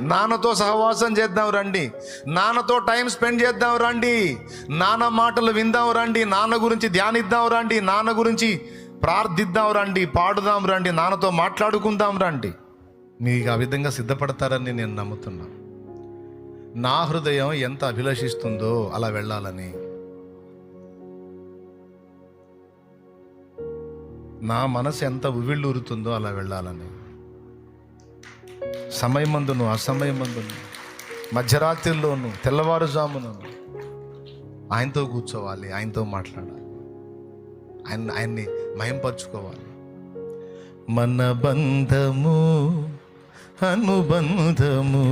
నాన్నతో సహవాసం చేద్దాం రండి. నాన్నతో టైం స్పెండ్ చేద్దాం రండి. నాన్న మాటలు విందాం రండి. నాన్న గురించి ధ్యానిద్దాం రండి. నాన్న గురించి ప్రార్థిద్దాం రండి. పాడుదాం రండి. నాన్నతో మాట్లాడుకుందాం రండి. మీకు ఆ విధంగా సిద్ధపడతారని నేను నమ్ముతున్నాను నా హృదయం ఎంత అభిలషిస్తుందో అలా వెళ్ళాలని. నా మనసు ఎంత ఉవ్విళ్ళూరుతుందో అలా వెళ్ళాలని. సమయమందును అసమయమందును మధ్యరాత్రిలోను తెల్లవారుజామును ఆయనతో కూర్చోవాలి ఆయనతో మాట్లాడాలి. ఆయన ఆయన్ని మయంపరుచుకోవాలి. మన బంధము అనుబంధము.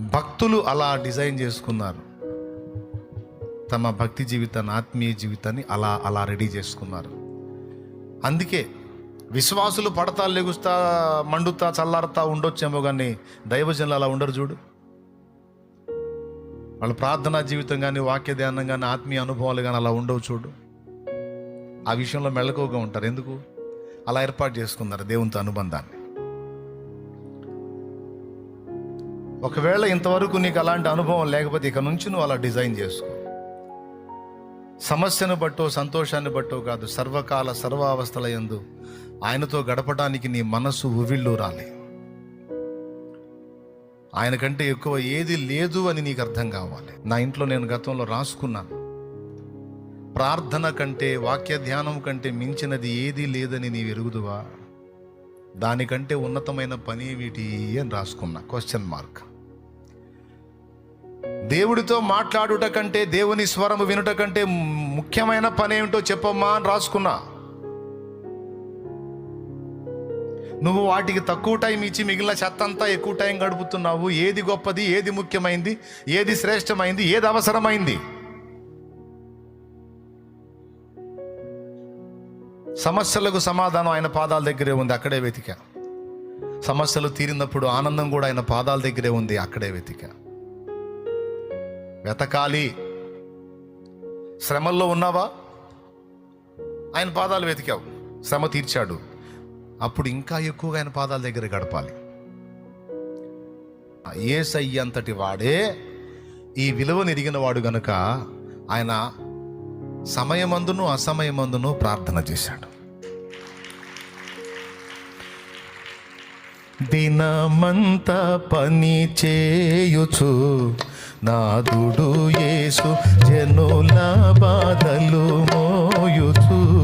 భక్తులు అలా డిజైన్ చేసుకున్నారు. తమ భక్తి జీవితాన్ని ఆత్మీయ జీవితాన్ని అలా అలా రెడీ చేసుకున్నారు. అందుకే విశ్వాసులు పడతా లెగుస్తా మండుతా చల్లారుతా ఉండొచ్చేమో కానీ దైవజనులు అలా ఉండరు చూడు. వాళ్ళ ప్రార్థనా జీవితం కానీ వాక్య ధ్యానం కానీ ఆత్మీయ అనుభవాలు కానీ అలా ఉండవు చూడు. ఆ విషయంలో మెళకువగా ఉంటారు. ఎందుకు? అలా ఏర్పాటు చేసుకున్నారు దేవునితో అనుబంధాన్ని. ఒకవేళ ఇంతవరకు నీకు అలాంటి అనుభవం లేకపోతే ఇక నుంచి నువ్వు అలా డిజైన్ చేసుకో. సమస్యను బట్టో సంతోషాన్ని బట్టో కాదు సర్వకాల సర్వావస్థల ఎందు ఆయనతో గడపడానికి నీ మనస్సు ఉవిళ్ళూరాలి ఆయన కంటే ఎక్కువ ఏది లేదు అని నీకు అర్థం కావాలి. నా ఇంట్లో నేను గతంలో రాసుకున్నాను. ప్రార్థన కంటే వాక్య ధ్యానం కంటే మించినది ఏదీ లేదని నీ ఎరుగుదువా? దానికంటే ఉన్నతమైన పని ఏమిటి అని రాసుకున్నా. క్వశ్చన్ మార్క్ దేవుడితో మాట్లాడుట కంటే దేవుని స్వరము వినుట కంటే ముఖ్యమైన పని ఏమిటో చెప్పమ్మా అని రాసుకున్నా. నువ్వు వాటికి తక్కువ టైం ఇచ్చి మిగిలిన చెత్త అంతా ఎక్కువ టైం గడుపుతున్నావు. ఏది గొప్పది ఏది ముఖ్యమైంది ఏది శ్రేష్టమైంది ఏది అవసరమైంది? సమస్యలకు సమాధానం ఆయన పాదాల దగ్గరే ఉంది అక్కడే వెతికా. సమస్యలు తీరినప్పుడు ఆనందం కూడా ఆయన పాదాల దగ్గరే ఉంది అక్కడే వెతికా. వెతకాలి. శ్రమల్లో ఉన్నావా? ఆయన పాదాలు వెతికావు. శ్రమ తీర్చాడు. అప్పుడు ఇంకా ఎక్కువగా ఆయన పాదాల దగ్గర గడపాలి. ఏసై అంతటి వాడే ఈ విలువను ఎరిగిన వాడు గనుక ఆయన సమయమందును అసమయమందును ప్రార్థన చేశాడు. దినమంతా పని చేయుచు నాదుడు యేసు జనుల బాధలు మోయుచు.